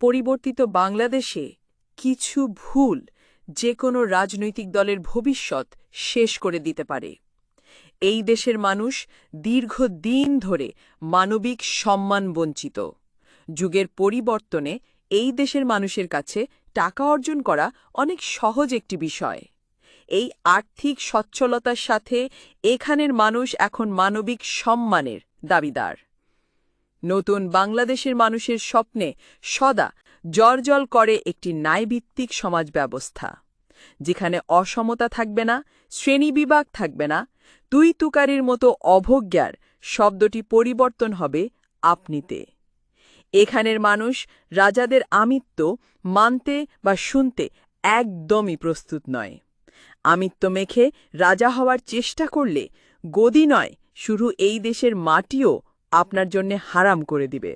পরিবর্তিত বাংলাদেশে কিছু ভুল যে কোনো রাজনৈতিক দলের ভবিষ্যৎ শেষ করে দিতে পারে। এই দেশের মানুষ দীর্ঘদিন ধরে মানবিক সম্মান বঞ্চিত। যুগের পরিবর্তনে এই দেশের মানুষের কাছে টাকা অর্জন করা অনেক সহজ একটি বিষয়। এই আর্থিক সচ্ছলতার সাথে এখানের মানুষ এখন মানবিক সম্মানের দাবিদার। নতুন বাংলাদেশের মানুষের স্বপ্নে সদা জর্জল করে একটি ন্যায়ভিত্তিক সমাজ ব্যবস্থা যেখানে অসমতা থাকবে না, শ্রেণীবিভাগ থাকবে না, তুই তুকারির মতো অভজ্ঞার শব্দটি পরিবর্তন হবে আপনিতে। এখানের মানুষ রাজাদের আমিত্ব মানতে বা শুনতে একদমই প্রস্তুত নয়। আমিত্ব মেখে রাজা হওয়ার চেষ্টা করলে গদি নয়, শুধু এই দেশের মাটিও আপনার জন্যে হারাম করে দিবে।